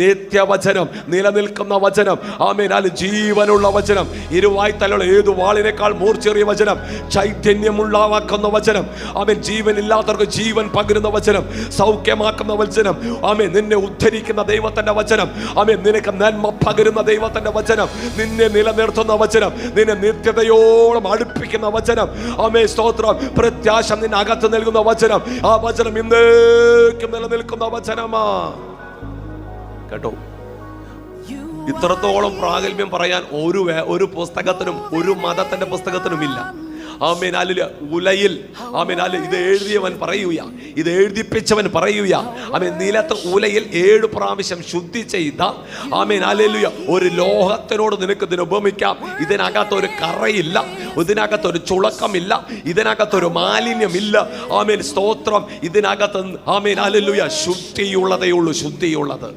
നിത്യവചനം നിലനിൽക്കുന്ന വചനം ആമേനാൽ ജീവനുള്ള വചനം ഇരുവായി തലുള്ള ഏത് വാളിനേക്കാൾ മൂർച്ചേറിയ വചനം ചൈതന്യമുള്ളവാക്കുന്ന വചനം ആമേൻ. ജീവനില്ലാത്തവർക്ക് ജീവൻ പകരുന്ന വചനം സൗഖ്യമാക്കുന്ന വചനം ആമേൻ. നിന്നെ ഉദ്ധരിക്കുന്ന ദൈവത്തിന്റെ വചനം ആമേൻ. നിനക്ക് നന്മ പകരുന്ന ദൈവത്തിന്റെ വചനം നിന്നെ നിലനിർത്തുന്ന വചനം നിന്നെ നിത്യതയോളം അടുപ്പിക്കുന്ന വചനം ആമേ സ്തോത്രം. പ്രത്യാശ നിന്നെ അകത്ത് നൽകുന്ന വചനം ആ വചനം ഇന്നേക്കും നിലനിൽക്കുന്ന വചനമാ. കേട്ടോ. ഇത്രത്തോളം പ്രാഗൽഭ്യം പറയാൻ ഒരു ഒരു പുസ്തകത്തിനും ഒരു മതത്തിന്റെ പുസ്തകത്തിനും ഇല്ല ആമേൻ അല്ലെ ഉലയിൽ അല്ലെ ഇത് എഴുതിയവൻ പറയുക ഇത് എഴുതിപ്പിച്ചവൻ പറയുക ആമേൻ നിലത്ത് ഉലയിൽ ഏഴ് പ്രാവശ്യം ശുദ്ധി ചെയ്ത ആമേൻ അല്ലേലുയ. ഒരു ലോഹത്തിനോട് നിനക്ക് ഇതിനെ ഉപമിക്കാം. ഇതിനകത്ത് ഒരു കറയില്ല. ഇതിനകത്ത് ഒരു ചുളക്കമില്ല. ഇതിനകത്ത് ഒരു മാലിന്യമില്ല. ആമേൻ സ്തോത്രം. ഇതിനകത്ത് ആമേൻ ശുദ്ധിയുള്ളതേ ഉള്ളൂ ശുദ്ധിയുള്ളത്.